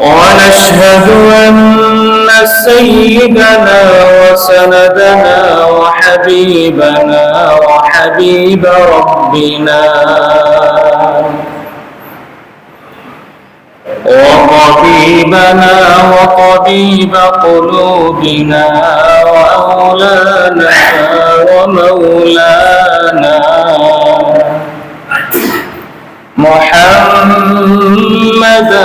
ونشهد أن سيدنا وسندنا وحبيبنا وحبيب ربنا. وطبيبنا وطبيب قلوبنا وأولانا ومولانا محمدا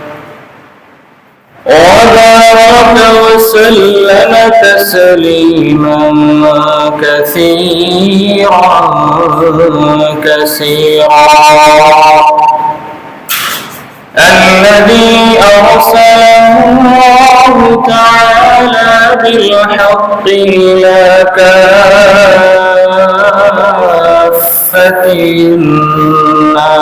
وبارك وسلم تسليما كثيرا كثيرا. الذي أرسله الله تعالى بالحق إلى كافة الناس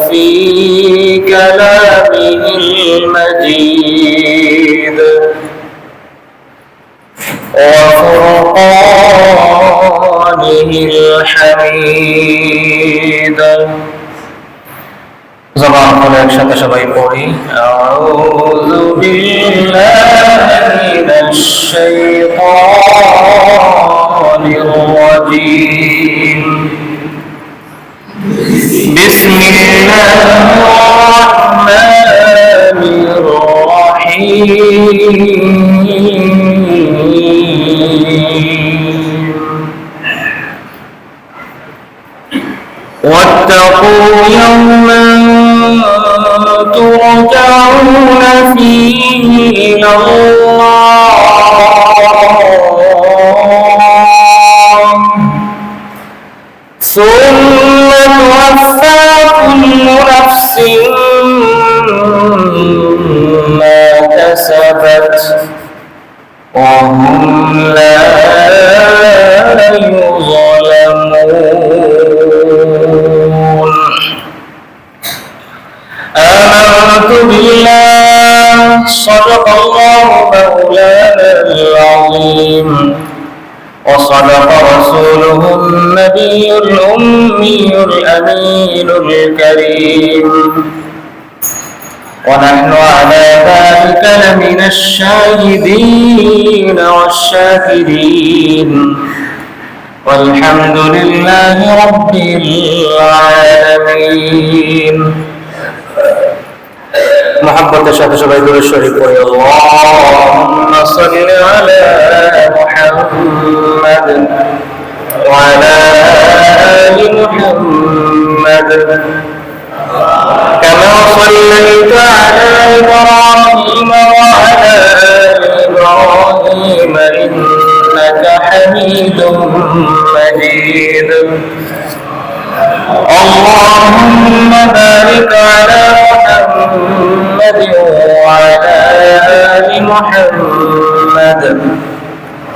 في كلامه المجيد وفرقانه الحميد জবান বলে একসাথে সবাই পড়ি আউযু বিল্লাহি মিনাশ يوما ترجعون فيه إلى الله آمنت بالله. صدق الله مولانا العظيم. وصدق رسوله النبي الأمي الأمين الكريم. ونحن على ذلك لمن الشاهدين والشاكرين والحمد لله رب العالمين. محبت شهد شبايد الشريف اللهم صل على محمد وعلى آل محمد. كما صليت على إبراهيم وعلى آل إبراهيم إنك حميد مجيد. اللهم بارك على وعلى آل محمد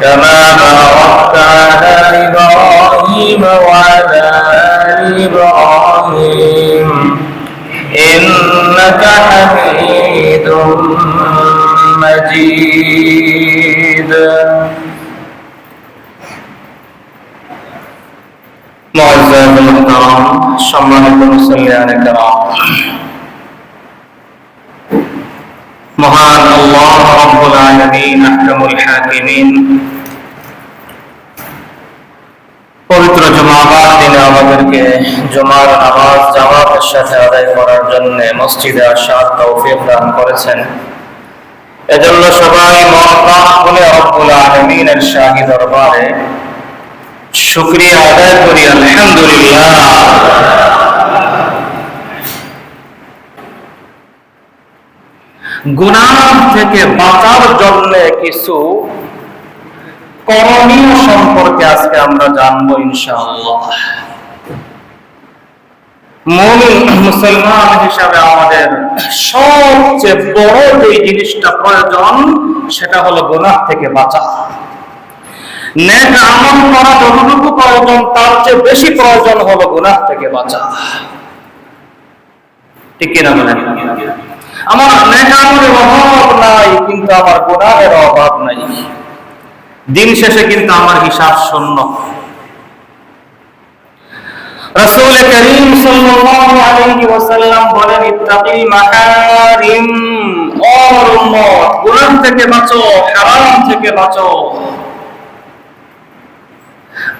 كما باركت على إبراهيم وعلى آل إبراهيم إنك حميد مجيد معزز المحترم সম্মানিত মুসল্লিয়ান کرام মহান আল্লাহ রাব্বুল আলামিন, আহকামুল হাকিমিন। পবিত্র জুমাবার দিনে আমাদেরকে জুমার নামাজ জামাতের সাথে আদায় করার জন্য মসজিদে আসার তৌফিক দান করেছেন। এজন্য সবাই মহতাম বলে রব্বুল আলমিনের শাহী দরবারে শুক্রিয়া আদায় করি, আলহামদুলিল্লাহ। গুনাহ থেকে বাঁচার জন্য কিছু করণীয় সম্পর্কে আজকে আমরা জানব ইনশাআল্লাহ। মুমিন মুসলমান হিসাবে আমাদের সবচেয়ে বড় যে জিনিসটা প্রয়োজন, সেটা হলো গুনাহ থেকে বাঁচা। নেক আমল করা যতটুকু প্রয়োজন, তার চেয়ে বেশি প্রয়োজন হলো গুনাহ থেকে বাঁচা। ঠিক কিনা আমার নেক আমলের অভাব নাই, কিন্তু আমার গুনাহের অভাব নাই। দিন শেষে কিন্তু আমার হিসাব শূন্য। রাসূল করিম সাল্লাল্লাহু আলাইহি ওয়াসাল্লাম বলেন ইত্তাকিল মাহারিম ও উম্মত, গুনাহ থেকে বাঁচো, হারাম থেকে বাঁচো।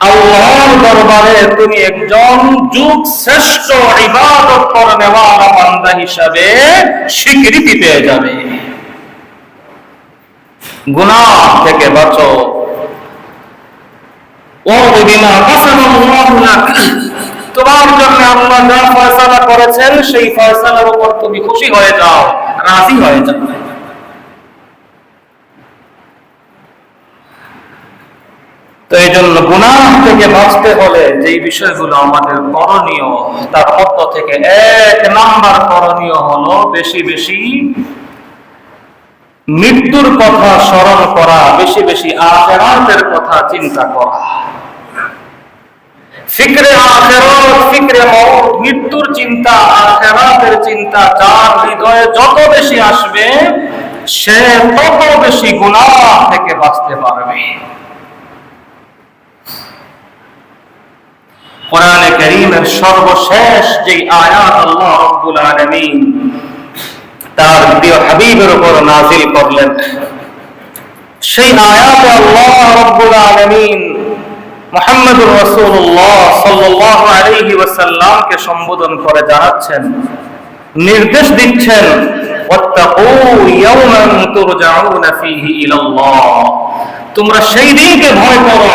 আল্লাহর দরবারে তুমি একজন যুগ শ্রেষ্ঠ ইবাদত করনেওয়ালা বান্দা হিসাবে স্বীকৃতি পেয়ে যাবে। গুনাহ থেকে বাঁচো। ও তোমার জন্য আল্লাহ যা ফয়সালা করেছেন, সেই ফয়সালার উপর তুমি খুশি হয়ে যাও, রাজি হয়ে যাও। তো এই জন্য গুনাহ থেকে বাঁচতে হলে যেই বিষয়গুলো আমাদের করণীয়, তার মধ্য থেকে এক নাম্বার করণীয় হলো বেশি বেশি মৃত্যুর কথা স্মরণ করা, বেশি বেশি আখেরাতের কথা চিন্তা করা। ফিক্রে আখেরাত, ফিক্রে মৌত মৃত্যুর চিন্তা, আখেরাতের চিন্তা, যার হৃদয়ে যত বেশি আসবে, সে তত বেশি গুনাহ থেকে বাঁচতে পারবে। কোরআনে করিমের সর্বশেষ যে আয়াত আল্লাহ রব্বুল আলামিন তার প্রিয় হাবিবের উপর নাজিল করলেন, সেই আয়াতে আল্লাহ রব্বুল আলামিন মুহাম্মদুর রাসূলুল্লাহ সাল্লাল্লাহু আলাইহি ওয়াসাল্লামকে সম্বোধন করে জানাচ্ছেন, নির্দেশ দিচ্ছেন, ওয়াত্তাকু ইয়াওমান তুরজাউনা ফীহি ইলাল্লাহ তোমরা সেই দিনকে ভয় করো।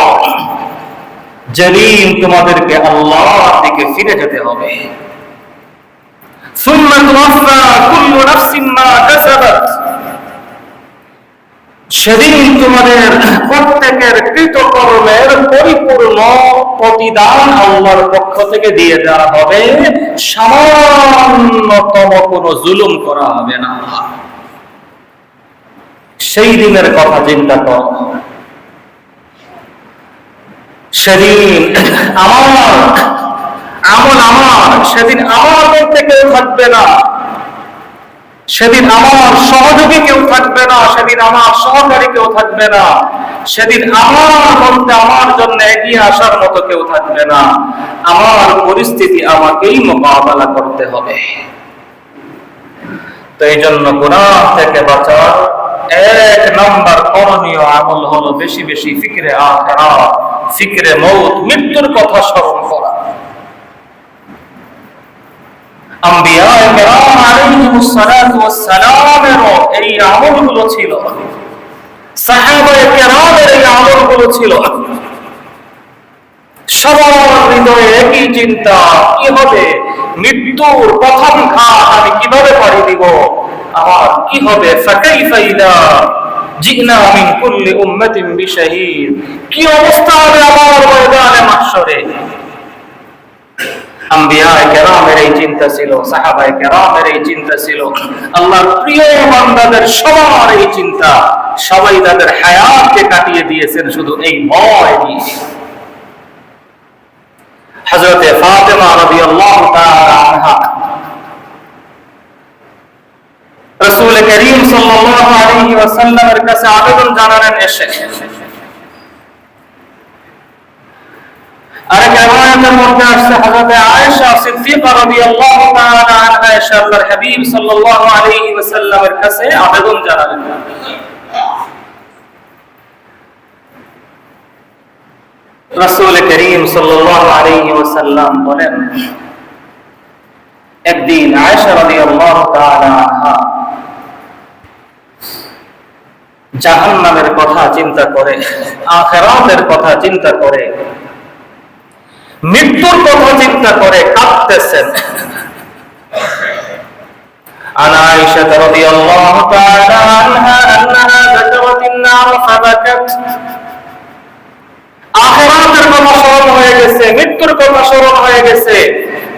জলিল তোমাদেরকে আল্লাহ দিকে ফিরে যেতে হবে। সেদিন তোমাদের প্রত্যেকের কৃতকর্মের পরিপূর্ণ প্রতিদান আল্লাহর পক্ষ থেকে দিয়ে দেওয়া হবে। সামান্যতম কোনো জুলুম করা হবে না। সেই দিনের কথা চিন্তা কর। সেদিন আমার, আমল আমার, সেদিন আমার বলতে কেউ থাকবে না। সেদিন আমার সহযোগী কেউ থাকবে না, সেদিন আমার সহকারী কেউ থাকবে না। সেদিন আমার বলতে আমার জন্য এগিয়ে আসার মতো কেউ থাকবে না। আমার পরিস্থিতি আমাকেই মোকাবেলা করতে হবে। তো এই জন্য গুনাহ থেকে বাঁচার এক নম্বর করণীয় আমল হলো বেশি বেশি ফিকরে আখেরা ফিকরে মৌত মৃত্যুর কথা স্মরণ করা। চিন্তা মৃত্যুর প্রথম ঘাট আমি কীভাবে পাড়ি দিব? আমার কি হবে জিনা মিন কুল্লি উম্মাতিন বিশাহিদ। কি চিন্তা ছিল, সাহাবায়ে কেরামের এই সবার এই চিন্তা। সবাই তাদের হায়াতকে কাটিয়ে দিয়েছেন শুধু এই ভয় দিয়ে হযরতে ফাতেমা রাদিয়াল্লাহু তাআলা রাসূল করিম সাল্লাল্লাহু আলাইহি ওয়াসাল্লামের কাছে আবেদন জানালেন এসে আরেক রিওয়ায়াতের মধ্যে আসছে হযরতে আয়েশা সিদ্দিকা রাদিয়াল্লাহু তাআলা আনহা এসে আল্লাহর হাবিব সাল্লাল্লাহু আলাইহি ওয়াসাল্লামের কাছে আবেদন জানালেন রাসূল করিম সাল্লাল্লাহু আলাইহি ওয়াসাল্লাম বলেন একদিন আয়েশা রাদিয়াল্লাহু তাআলা আনহা জাহান্নামের কথা চিন্তা করে আখিরাতের কথা চিন্তা করে মৃত্যুর কথা চিন্তা করে কাঁদতেছেন عن عائشة رضي الله تعالى عنها أنها ذكرت النار فبكت আখেরাতের কথা স্মরণ হয়ে গেছে মৃত্যুর কথা স্মরণ হয়ে গেছে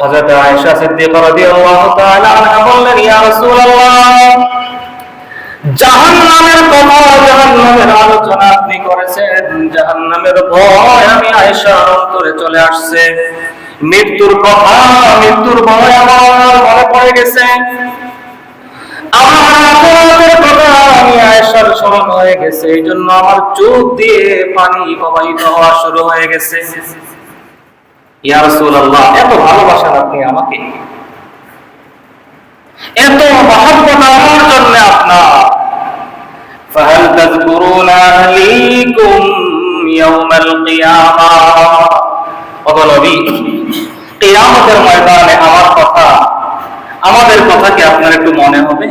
হযরত আয়েশা সিদ্দিকা রাদিয়াল্লাহু তাআলা আনহা বললেন, ইয়া রাসূলুল্লাহ, জাহান্নামের কথা জাহান্নামের আলোচনা আপনি করেছেন। জাহান্নামের ভয় আমি আয়েশার অন্তরে চলে আসছে। মৃত্যুর কথা, মৃত্যুর ভয় আমার মনে পড়ে গেছে। আমার কথা আমি আয়েশার স্মরণ হয়ে গেছে। এই জন্য আমার চোখ দিয়ে পানি প্রবাহিত হওয়া শুরু হয়ে গেছে। ইয়া রাসূলুল্লাহ, এত ভালোবাসেন আপনি আমাকে। এত মহব্বত আমার জন্য আপনার। ফাহাল তাযকুরুনা আহলিকুম ইয়াউমাল কিয়ামাহ ওগো নবী, কিয়ামতের ময়দানে আমার কথা, আমাদের কথা কি আপনার একটু মনে হবে?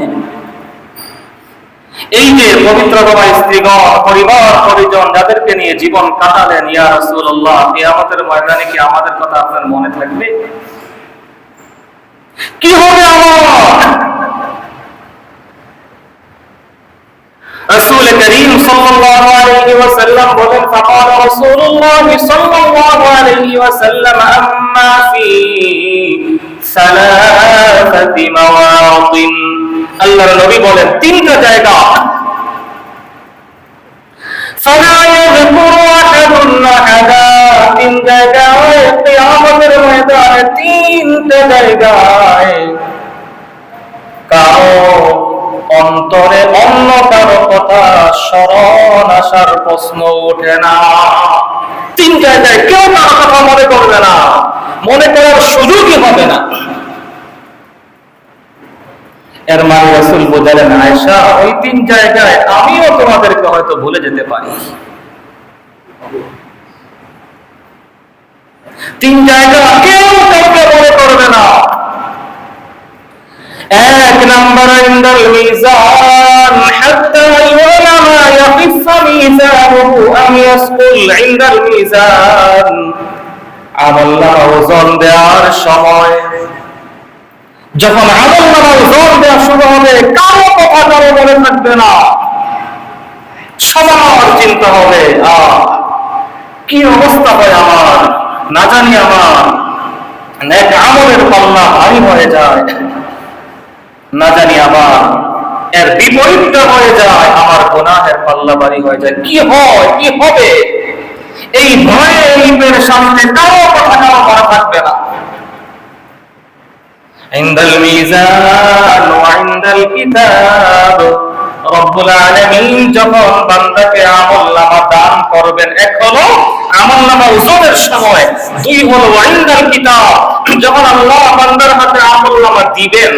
এই যে পবিত্র বাবা স্ত্রীগণ, পরিবার, পরিজন যাদেরকে নিয়ে জীবন কাটালেন, ইয়া রাসূলুল্লাহ, কিয়ামতের ময়দানে কি আমাদের কথা আপনার মনে থাকবে? কি হবে আমার? রাসূল করিম সাল্লাল্লাহু আলাইহি ওয়াসাল্লাম বলেন, ফাকাল রাসূলুল্লাহ সাল্লাল্লাহু আলাইহি ওয়াসাল্লাম, আম্মা ফি সালাসাতি মাওয়াতিন আল্লাহর নবী বলেন, তিনটা জায়গা। অন্তরে অন্য কারও কথা স্মরণ আসার প্রশ্ন ওঠে না। তিন জায়গায় কেউ কারও কথা মনে করবে না। মনে করার সুযোগই হবে না। এর মানে রসুল বোঝালেন আয়সা ওই তিন জায়গায় আমিও তোমাদেরকে হয়তো ভুলে যেতে পারি। তিন জায়গা কেউ কাউকে মনে করবে না। এক নম্বর ইন্দাল মিজান, হাত্তা ইউলা মা ইয়াকিফা মিজানুহু আম ইয়াসকুল ইন্দাল মিজান। আমল্লাহ ওজন দেওয়ার সময় যখন আমল নামার জোর দেওয়া শুরু হবে, কারও কথা কারও মনে থাকবে না। সবার চিন্তা হবে কি অবস্থা হয় আমার? না জানি আমার। নেক আমলের পাল্লা ভারী হয়ে যায়। না জানি আমার। এর বিপরীতটা হয়ে যায়, আমার গুনাহের পাল্লা বাড়ি হয়ে যায়। কি হয়? কি হবে? এই ভয়ে ইলমের সামনে কারও কথা কারও করা থাকবে না। عند الميزان وعند الكتاب রব্বুল আলামিন যখন বান্দাকে আমলনামা দান করবেন এক হলো আমলনামা ওজনের সময় দুই হলো ওয়াইন্দাল কিতাব যখন আল্লাহ বান্দার হাতে আমলনামা দিবেন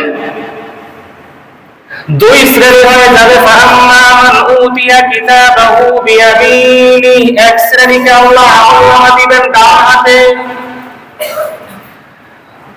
দুই শ্রেণী হয়ে যাবে ফাহাম্মা মান উতিয়া কিতাবাহু বিয়ামিনি এক শ্রেণীকে আল্লাহ আমলনামা দিবেন ডান হাতে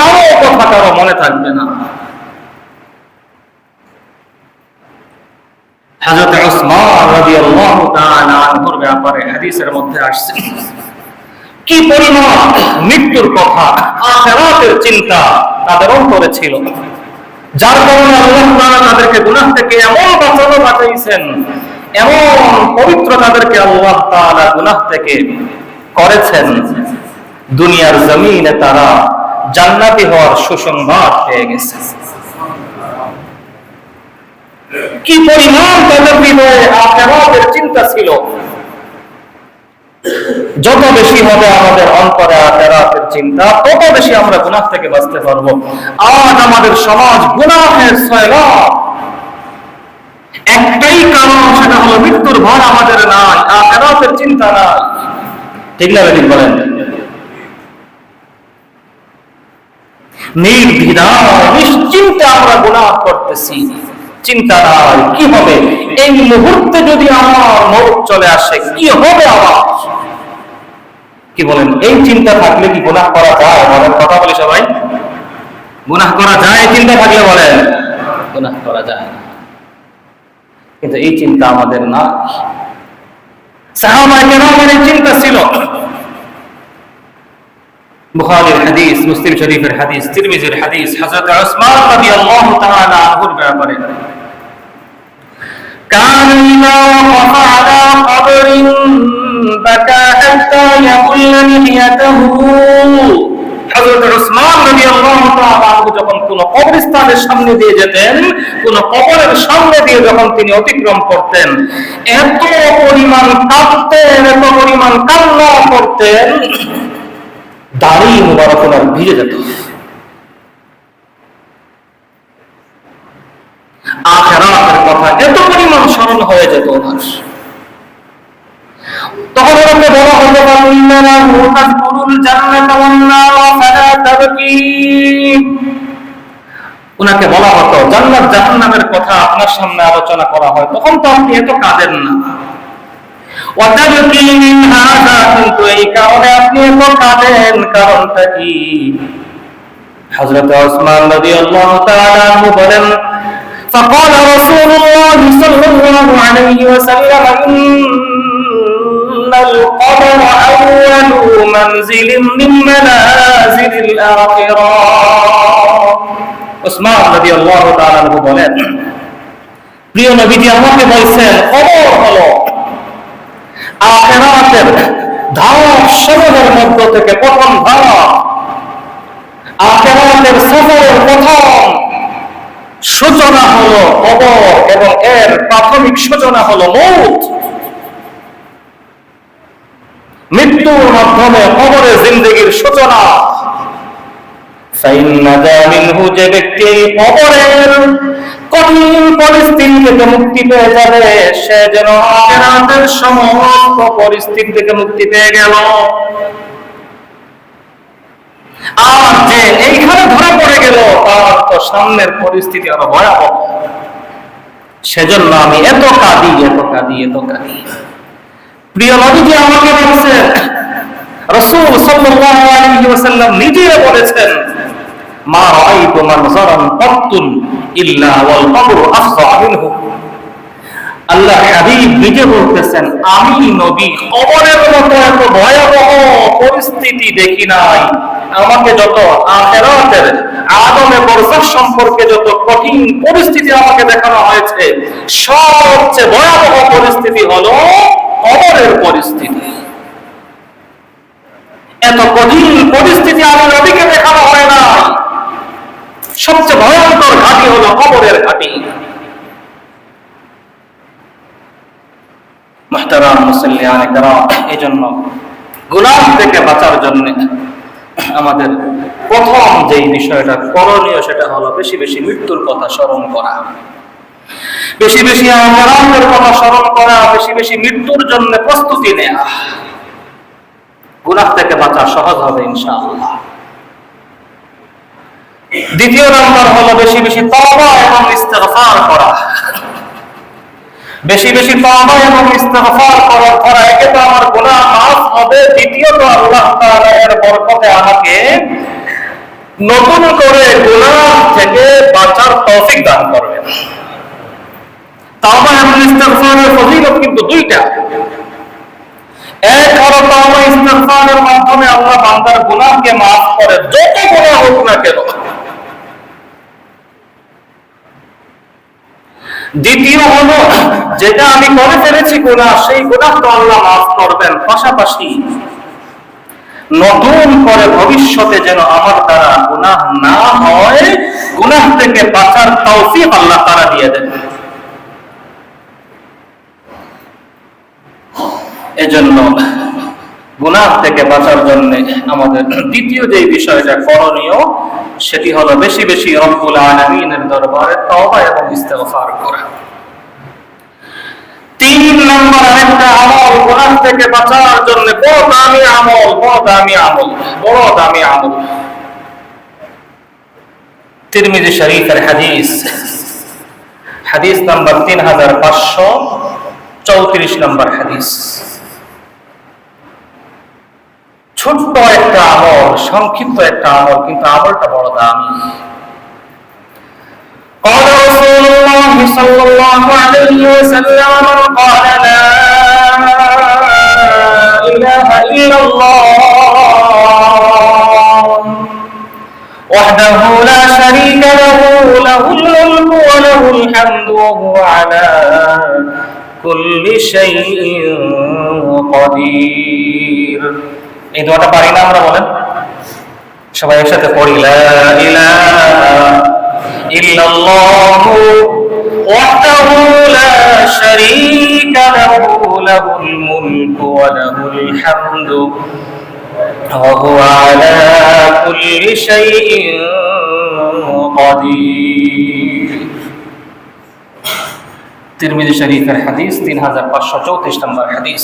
কারও কথা কারও মনে থাকবে না। রাদিয়াল্লাহু তাআলা আনহুর ব্যাপারে হাদিসের মধ্যে আসছে। কি পরিমাণ মৃত্যুর কথা, আখিরাতের চিন্তা তাদের অন্তরে ছিল। যার কারণে আল্লাহ তাআলা তাদেরকে গুনাহ থেকে এমন বাঁচানো বাঁচাইছেন এমন পবিত্র তাদেরকে আল্লাহ তাআলা গুনাহ থেকে করেছেন। দুনিয়ার জমিনে তারা জান্নাতি হওয়ার সুসংবাদ পেয়ে গেছে। কি পরিমাণ তাদের হৃদয়ে আখেরাতের চিন্তা ছিল? যত বেশি হবে আমাদের অন্তরে আখেরাতের চিন্তা, তত বেশি আমরা গুনাহ থেকে বাঁচতে পারব। আজ আমাদের সমাজ গুনাহের সয়লাভ একটাই কারণ, সেটা হলো মৃত্যুর ভয় আমাদের নাই আখেরাতের চিন্তা নাই। ঠিক না বলেন? নির্দ্বিধায়, নিশ্চিন্তে আমরা করতেছি। চিন্তা নাই, কি হবে? এই মুহূর্তে যদি আমার চলে আসে, কি হবে আমার কি বলেন? এই চিন্তা থাকলে কি করা যায়? বলেন, কথা বলি সবাই। করা যায়, চিন্তা থাকলে বলেন। গুনাহ করা যায় কিন্তু এই চিন্তা আমাদের না সাহাবায়ে কেরামের এই চিন্তা ছিল। বুখারীর হাদিস মুসলিম শরীফের হাদিস তিরমিজির হাদিস হযরত উসমান রাদিয়াল্লাহু তাআলা আনহুর ব্যাপারে كان إذا وقف على قبر بكى حتى يبل لحيته হযরত উসমান রাদিয়াল্লাহু তাআলা আনহু যখন কোন কবরস্থানের সামনে দিয়ে যেতেন কোন কবরের সামনে দিয়ে যখন তিনি অতিক্রম করতেন এত পরিমাণ কাঁদতেন এত পরিমাণ কান্না করতেন দাড়ি মুবারক ওনার ভিজে যেত। আখেরাতের কথা এত পরিমাণ স্মরণ হয়ে যেত ওনার। তখন বলা ওনাকে বলা হতো, জান্নাত জাহান্নামের কথা আপনার সামনে আলোচনা করা হয়, তখন তো আপনি এত কাঁদেন না। ওয়াতাবকি মিন হাযা কিন্তু এই কারণে আপনি এত কাঁদেন কারণটা কি হযরত ওসমান রাদিয়াল্লাহু তাআলা আনহু বলেন فقال رسول الله صلى الله عليه وسلم إن القبر أول منزل من منازل الآخرة ওসমান রাদিয়াল্লাহু তাআলা আনহু বলেন প্রিয় নবীজি আমাকে বলছেন কবর হলো আখেরাতের ধাপ সমূহের মধ্য থেকে প্রথম ধাপ আখেরাতের সফরের প্রথম সূচনা হলো কবর এবং এর প্রাথমিক সূচনা হলো মৌত। মৃত্যুর মাধ্যমে কবরের জিন্দগির সূচনা। যে ব্যক্তি কবরের কঠিন পরিস্থিতি থেকে মুক্তি পেয়ে যাবে, সে যেন সমস্ত পরিস্থিতি থেকে মুক্তি পেয়ে গেল। আর যে এইখানে ধরা পড়ে গেল, তার তো সামনের পরিস্থিতি আরও ভয়াবহ। সেজন্য আমি এত কাঁদি এত কাঁদি এত কাঁদি। প্রিয় নবীজি আমাকে বলছেন, রসুল সাল্লাল্লাহু আলাইহি ওয়াসাল্লাম নিজে বলেছেন মা ইল্লা ওয়াল মিনহু। আল্লাহ হাবিব নিজে বলতেছেন, আমি নবী, কবরের মতো এত ভয়াবহ পরিস্থিতি দেখি নাই। আমাকে যত আখেরাতের আদমে সম্পর্কে যত কঠিন পরিস্থিতি আমাকে দেখানো হয়েছে, সবচেয়ে ভয়াবহ পরিস্থিতি হলো কবরের পরিস্থিতি। এত কঠিন পরিস্থিতি আমি নবীকে দেখানো হয় না সবচেয়ে ভয়ঙ্কর ঘাটি হলো কবরের ঘাটি। এই জন্য থেকে বাঁচার জন্য আমাদের প্রথম বিষয়টা করণীয় সেটা হলো বেশি বেশি মৃত্যুর কথা স্মরণ করা। বেশি বেশি কথা স্মরণ করা, বেশি বেশি মৃত্যুর জন্য প্রস্তুতি নেওয়া গুনাহ থেকে বাঁচা সহজ হবে ইনশাআল্লাহ। দ্বিতীয় নম্বর হলো বেশি বেশি তওবা এবং ইস্তেগফার করা। বেশি বেশি তওবা এবং ইস্তেগফার করার পরে একে তো আমার গুনাহ মাফ হবে, দ্বিতীয়ত আল্লাহ তাআলা এর বরকতে আমাকে নতুন করে গুনাহ থেকে বাঁচার তৌফিক দান করবেন তওবা এবং ইস্তেগফারের ফজিলত কিন্তু দুইটা। এক হলো তওবা ইস্তেগফারের মাধ্যমে আল্লাহ বান্দার গুনাহকে মাফ করে, যত গুনাহ হোক না কেন। দ্বিতীয় হলো, যেটা আমি করে ফেলেছি গুনাহ, সেই গুনাহ তো আল্লাহ মাফ করবেন। পাশাপাশি নতুন করে ভবিষ্যতে যেন আমার দ্বারা গুনাহ না হয়, গুনাহ থেকে বাঁচার তৌফিক আল্লাহ তারা দিয়ে দেন। এজন্য গুনাহ থেকে বাঁচার জন্য আমাদের দ্বিতীয় যে বিষয়টা করণীয় সেটি হলো বেশি বেশি রব্বুল আলামিনের দরবারে তওবা এবং ইস্তেগফার করা। তিন নম্বর আরেকটা আমল গুনাহ থেকে বাঁচার জন্য বড় দামি আমল বড় দামি আমল বড় দামি আমল। তিরমিজি শরীফের হাদিস হাদিস নাম্বার তিন হাজার পাঁচশো চৌত্রিশ নম্বর হাদিস। ছোট্ট একটা আমল সংক্ষিপ্ত একটা আমল কিন্তু আমলটা বড় দামি قال رسول الله صلى الله عليه وسلم قال لا إله إلا الله وحده لا شريك له له الملك وله الحمد وهو على كل شيء قدير এই দোয়াটা পারি না আমরা বলেন সবাই একসাথে পড়ি লা ইলাহা ইল্লাল্লাহু ওয়াহদাহু লা শারীকা লাহু লাহুল মুলকু ওয়া লাহুল হামদু وهو على كل شيء قدير তিরমিজি শরীফের হাদিস তিন হাজার পাঁচশো চৌত্রিশ নম্বর হাদিস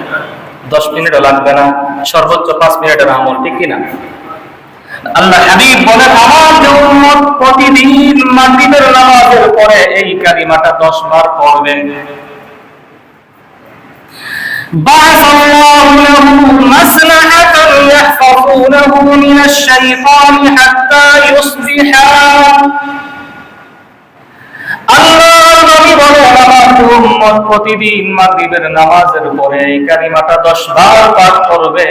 দশ মিনিটও লাগবে না সর্বোচ্চ পাঁচ মিনিটের আমল ঠিক কিনা আল্লাহ হাবিব বলেন আমার যে উম্মত প্রতিদিন মাগরিবের নামাজের পরে এই কালিমাটা 10 বার পড়বে بعث الله له مسلحة يحفظونه من الشيطان حتى يصبح আল্লাহ নবী বলেন আমার উম্মত প্রতিদিন মাগরিবের নামাজের পরে এই কালিমাটা 10 বার পাঠ করবে,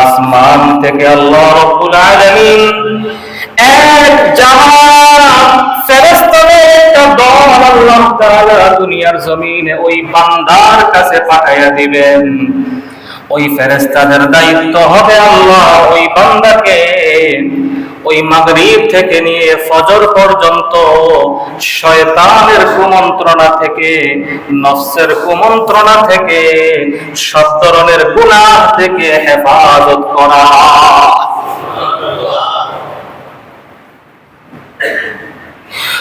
আসমান থেকে আল্লাহ রব্বুল আলামিন এক জামাত ফেরেশতাদের একটা দল আল্লাহ তাআলা দুনিয়ার জমিনে ওই বান্দার কাছে পাঠাইয়া দিবেন। ওই ফেরেশতাদের দায়িত্ব হবে আল্লাহ ওই বান্দাকে ওই মাগরিব থেকে নিয়ে ফজর পর্যন্ত শয়তানের কুমন্ত্রণা থেকে, নফসের কুমন্ত্রণা থেকে, সব ধরনের গুনাহ থেকে হেফাজত করা।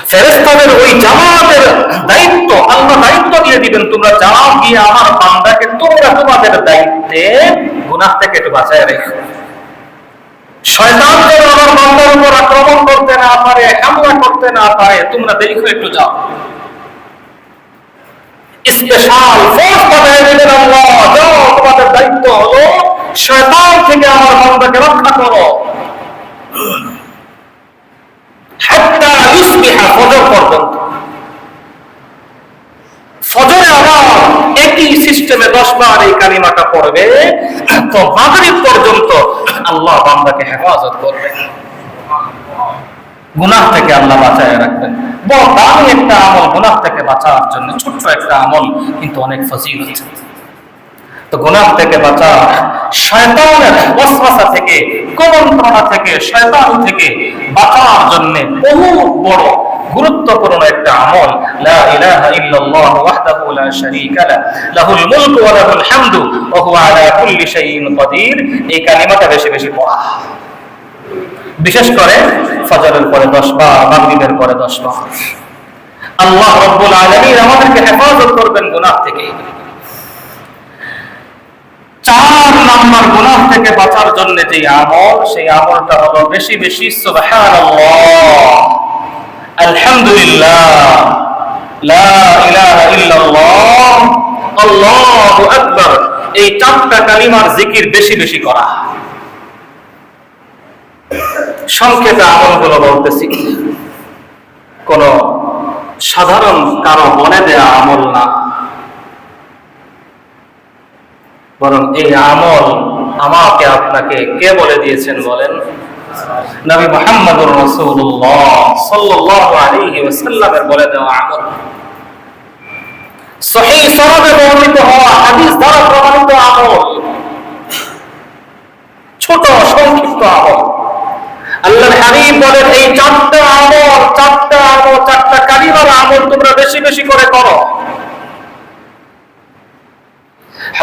ফেরেস্তাদের ওই জামাতের দায়িত্ব, আল্লাহ দায়িত্ব দিয়ে দিবেন, তোমরা যাও গিয়ে আমার বান্দাকে, তোমরা তোমাদের দায়িত্বে গুনাহ থেকে একটু বাঁচায় রেখো। শয়তান আমার বান্দার উপর আক্রমণ করতে না পারে, হামলা করতে না পারে, তোমরা দেখো একটু যাও। স্পেশাল ফোর্স পাঠায় দিলেন আল্লাহ। যাও, তোমাদের দায়িত্ব হলো শয়তান থেকে আমার বান্দাকে রক্ষা করো। হাত্তা ফজর পর্যন্ত। ফজরে আবার একই সিস্টেমে এই কালিমাটা পড়বে। তো মাগরিব পর্যন্ত আল্লাহ বান্দাকে হেফাজত গুনাহ থেকে আল্লাহ বাঁচায় রাখবেন। বড় দামি একটা আমল গুনাহ থেকে বাঁচার জন্য, ছোট্ট একটা আমল কিন্তু অনেক ফজিলত। তো গুনাহ থেকে বাঁচা শয়তানের ওয়াসওয়াসা থেকে কুমন্ত্রণা থেকে, শয়তান থেকে বাঁচার জন্য বহু বড় গুরুত্বপূর্ণ একটা আমল, লা ইলাহা ইল্লাল্লাহ ওয়াহদাহু লা শারীকা লা, লাহুল মুলকু ওয়া লাহুল হামদু, ওয়া হুয়া আলা কুল্লি শাইইন কাদির এই কালিমাটা বেশি বেশি পড়া। বিশেষ করে ফজরের পরে 10 বার, মাগরিবের পরে 10 বার। আল্লাহ রাব্বুল আলামিন আমাদেরকে হেফাজত করবেন গুনাহ থেকে চার নাম্বার গুনাহ থেকে বাঁচার জন্য যে আমল, সেই আমলটা হলো বেশি বেশি সুবহানাল্লাহ। কালিমার জিকির বেশি বেশি করা। সংক্ষেপে আমলগুলো বলতেছি। কোন সাধারণ কারও মনে দেয়া আমল না। বরং এই আমল আমাকে আপনাকে কে বলে দিয়েছেন বলেন? নবী মুহাম্মদুর রাসূলুল্লাহ সাল্লাল্লাহু আলাইহি ওয়াসাল্লামের বলে দেওয়া আমল। সহিহ সনদে বর্ণিত হওয়া হাদিস দ্বারা প্রমাণিত আমল। ছোট সংক্ষিপ্ত আমল। আল্লাহর হাবিব বলেন, এই চারটা আমল চারটা আমল, চারটা কালিমার আমল তোমরা বেশি বেশি করে করো।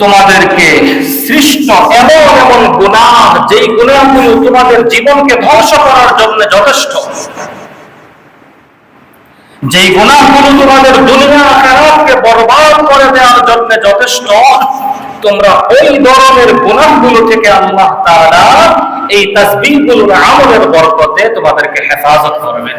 তোমাদেরকে সৃষ্ট এমন এমন গুনাহ যেই গুনাহগুলো তোমাদের জীবনকে ধ্বংস করার জন্য যথেষ্ট। যেই গুনাহগুলো তোমাদের দুনিয়া আখিরাতকে বরবাদ করে দেওয়ার জন্য যথেষ্ট, তোমরা ওই ধরনের গুনাহগুলো থেকে আল্লাহ তারা এই তাসবিহগুলোর আমলের বরকতে তোমাদেরকে হেফাজত করবেন।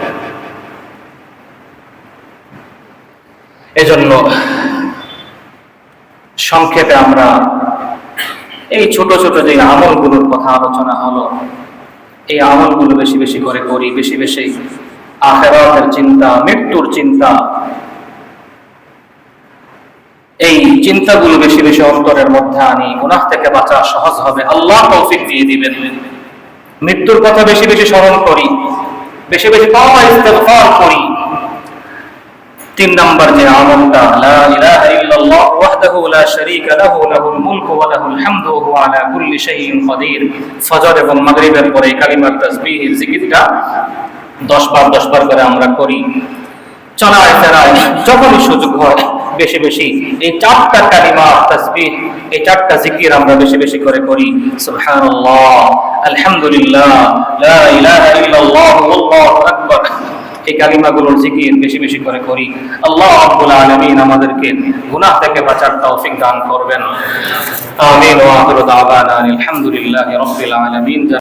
এজন্য সংক্ষেপে আমরা এই ছোট ছোট যে আমলগুলোর কথা আলোচনা হলো, এই আমলগুলো বেশি বেশি করে করি, বেশি বেশি আখেরাতের চিন্তা, মৃত্যুর চিন্তা। এই চিন্তাগুলো বেশি বেশি অন্তরের মধ্যে আনি, গুনাহ থেকে বাঁচা সহজ হবে। আল্লাহ তৌফিক দিয়ে দিবেন। মৃত্যুর কথা বেশি বেশি স্মরণ করি, বেশি বেশি পাওয়া ইস্তেগফার করি। তিন নম্বর যে আমলটা, লা লাহুল এবং পরে কালিমার তাসবিহ জিকিরটা 10 বার 10 বার করে আমরা করি। চলায় ফেরায় যখনই সুযোগ হয়, বেশি বেশি এই চারটা কালিমা, তাসবিহ, এই চারটা জিকির আমরা বেশি বেশি করে করি। সুবহানাল্লাহ, আলহামদুলিল্লাহ এই কালিমাগুলোর জিকির বেশি বেশি করে করি। আল্লাহ আব্বুল আলমিন আমাদেরকে গুনাহ থেকে বাঁচার তৌফিক দান করবেন। আমিন ওয়া আখিরু দাওয়ানা